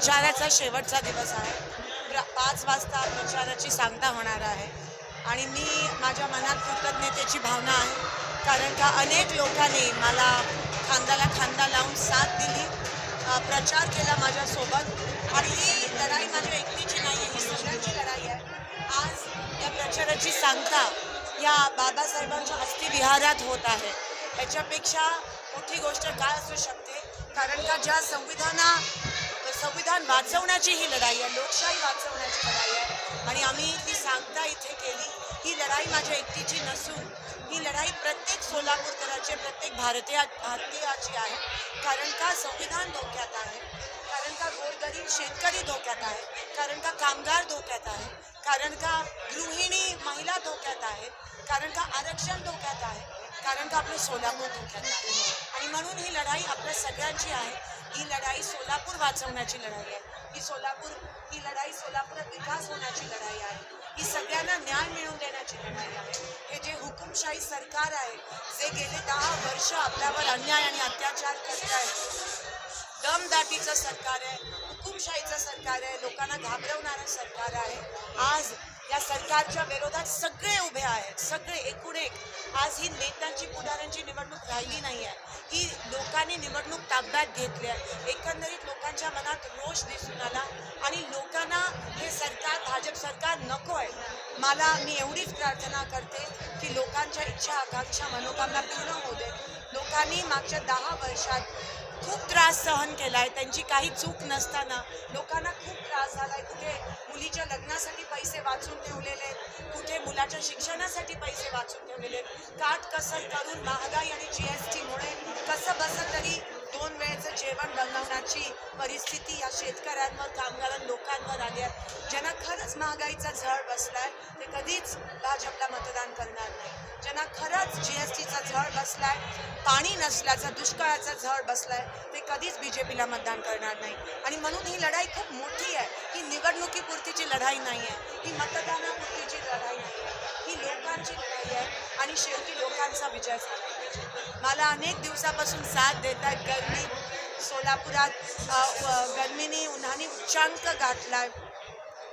प्रचाराचा शेवटचा दिवस आहे. प्र पाच वाजता प्रचाराची सांगता होणार आहे. आणि मी माझ्या मनात कृतज्ञतेची भावना आहे. कारण का अनेक लोकांनी मला खांद्याला खांदा लावून साथ दिली. प्रचार केला माझ्यासोबत. आणि ही लढाई माझ्या एकटीची नाही आहे ही सगळ्यांची लढाई आहे. आज या प्रचाराची सांगता या बाबासाहेबांच्या अस्थिविहारात होत आहे. याच्यापेक्षा मोठी गोष्ट काय असू शकते? कारण का ज्या संविधाना संविधान वाचवण्याची ही लढाई आहे लोकशाही वाचवण्याची लढाई आहे. आणि आम्ही ती सांगता इथे केली ही लढाई माझ्या एकटीची नसून ही लढाई प्रत्येक सोलापूरकराचे प्रत्येक भारतीय भारतीयाची आहे. कारण का संविधान धोक्यात आहे? कारण का गोरगरीब शेतकरी धोक्यात आहे? कारण का कामगार धोक्यात आहे? कारण का गृहिणी महिला धोक्यात आहेत कारण का आरक्षण धोक्यात आहे? कारण का आपलं सोलापूर धोक्यात आहे? आणि म्हणून ही लढाई आपल्या सगळ्यांची आहे. ही लढाई सोलापूर वाचवण्याची लढाई आहे. ही सोलापूर ही लढाई सोलापुरात विकास होण्याची लढाई आहे. ही सगळ्यांना न्याय मिळवून देण्याची लढाई आहे. हे जे हुकुमशाही सरकार आहे जे गेले दहा वर्ष आपल्यावर अन्याय आणि अत्याचार करत आहे दमदाटीचं सरकार आहे हुकुमशाहीचं सरकार आहे लोकांना घाबरवणारं सरकार आहे आज या सरकारच्या विरोधात सगळे उभे आहेत सगळे एकूण एक. आज ही नेत्यांची पुढाऱ्यांची निवडणूक राहिली नाही आहे. की लोकांनी निवडणूक ताब्यात घेतली आहे एकंदरीत लोकांच्या मनात रोष दिसून आला आणि लोकांना हे सरकार भाजप सरकार नको आहे. मला मी एवढीच प्रार्थना करते की लोकांच्या इच्छा आकांक्षा मनोकामना पूर्ण होऊ दे. लोकांनी मागच्या दहा वर्षात खूप त्रास सहन केला आहे त्यांची काही चूक नसताना लोकांना खूप त्रास झाला आहे कुठे मुलीच्या लग्नासाठी पैसे वाचून ठेवलेले आहेत? कुठे मुलाच्या शिक्षणासाठी पैसे वाचून ठेवलेले आहेत? काटकसर करून महागाई आणि जी एस टीमुळे असं बसं तरी दोन वेळेचं जेवण बनवण्याची परिस्थिती या शेतकऱ्यांवर कामगारां लोकांवर आली आहे. ज्यांना खरंच महागाईचा झळ बसलाय ते कधीच भाजपला मतदान करणार नाही. ज्यांना खरंच जी एस टीचा झळ बसलाय पाणी नसल्याचा दुष्काळाचा झळ बसलाय ते कधीच बी जे पीला मतदान करणार नाही. आणि म्हणून ही लढाई खूप मोठी आहे. ही निवडणुकीपुरतीची लढाई नाही आहे. ही मतदानापुरतीची लढाई नाही आहे. ही लोकांची लढाई आहे. आणि शेवटी लोकांचा विजय झाला. मला अनेक दिवसापासून साथ देत आहेत गरमी सोलापुरात अ, गरमीने उन्हाने उच्चांक गाठलाय.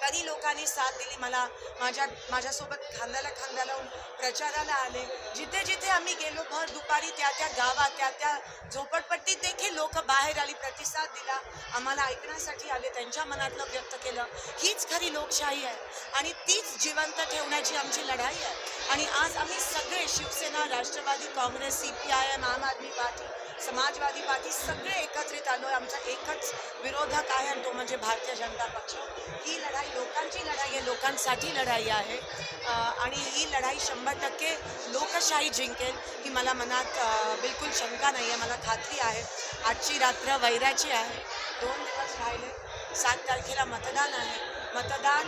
तरी लोकांनी साथ दिली मला माझ्या माझ्यासोबत खांद्याला खांदा लावून प्रचाराला आले. जिथे जिथे आम्ही गेलो भर दुपारी त्या त्या गावात त्या त्या झोपडपट्टीत देखील लोक बाहेर आली प्रतिसाद दिला. आम्हाला ऐकण्यासाठी आले त्यांच्या मनातलं व्यक्त केलं. हीच खरी लोकशाही आहे आणि तीच जिवंत ठेवण्याची आमची लढाई आहे. आणि आज आम्ही सगळे Shiv Sena Rashtrawadi Congress C P I M Aam Aadmi Party Samajwadi party सगळे एकत्रित आलो आमचा एकच विरोधक आहे आणि तो म्हणजे भारतीय जनता पक्ष. ही लढाई लोकांची लढाई आहे लोकांसाठी लढाई आहे. आणि ही लढाई शंभर टक्के लोकशाही जिंकेल ही मला मनात बिलकुल शंका नाही आहे मला खात्री आहे. आजची रात्र वैराची आहे. दोन दिवस राहिले. सात तारखेला मतदान आहे. मतदान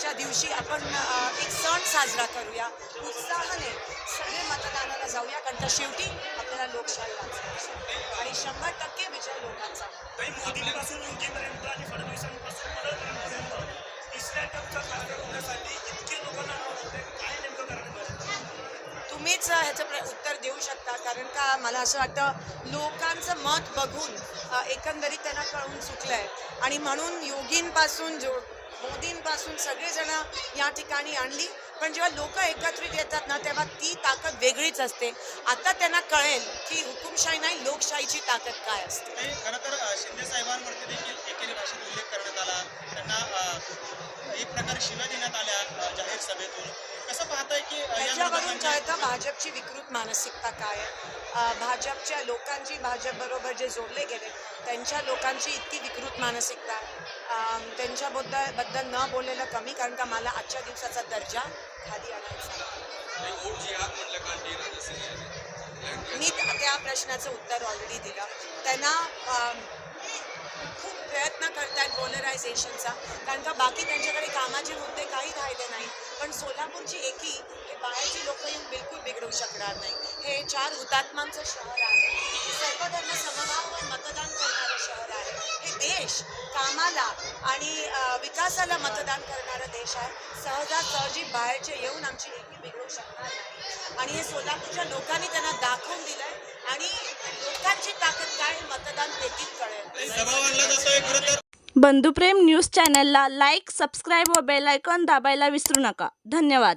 च्या दिवशी आपण एक सण साजरा करूया. उत्साहाने सगळे मतदानाला जाऊया कारण का शेवटी आपल्याला लोकशाही वाचवायची. आणि शंभर टक्के विजय लोकांचा. काही मोदींपासून योगीपर्यंत आणि फडणवीसांपासून मनोजपर्यंत तिसऱ्या टप्प्यात खासदार होण्यासाठी इतके लोकांना आवडते काय नेमकं कारण तुम्हीच ह्याचं प्र उत्तर देऊ शकता. कारण का मला असं वाटतं लोकांचं मत बघून एकंदरीत त्यांना कळून चुकलं आहे आणि म्हणून योगींपासून जो मोदींपासून सगळेजण या ठिकाणी आणली. पण जेव्हा लोक एकत्रित येतात ना तेव्हा ती ताकद वेगळीच असते. आता त्यांना कळेल की हुकुमशाही नाही लोकशाहीची ताकद काय असते. खरं तर शिंदे साहेबांवरती देखील एकेरी भाषेत उल्लेख करण्यात आला. त्यांना एक प्रकारे शिव्या देण्यात आल्या जाहीर सभेतून. कसं पाहताय की याच्यावरून कळतं भाजपची विकृत मानसिकता काय आहे? भाजपच्या लोकांची भाजपबरोबर जे जोडले गेले त्यांच्या लोकांची इतकी विकृत मानसिकता आहे. त्यांच्याबद्दल बद्दल न बोललेलं कमी कारण का मला आजच्या दिवसाचा दर्जा खाली आणायचा मी त्या- प्रश्नाचं उत्तर ऑलरेडी दिलं. त्यांना खूप प्रयत्न करतात पोलरायझेशनचा कारण का बाकी त्यांच्याकडे कामाचे मुद्दे काही राहिले नाही. पण सोलापूरची एकी हे बाहेरची लोक येऊन बिलकुल बिघडवू शकणार नाही. हे चार हुतात्मांचं शहर आहे. सर्वधर्म समभाव मतदान करणार हे देश कामाला आणि विकासाला मतदान करणारा देश आहे. सहजासहजी बाहेरचे येऊन आमची एकी बिघडवू शकणार नाही. आणि हे सोलापूरच्या लोकांनी त्यांना दाखवून दिलंय आणि लोकांची ताकद काय हे मतदान पेटीत कळेल. बंधुप्रेम न्यूज चॅनलला लाईक सबस्क्राईब व बेल आयकॉन दाबायला विसरू नका. धन्यवाद.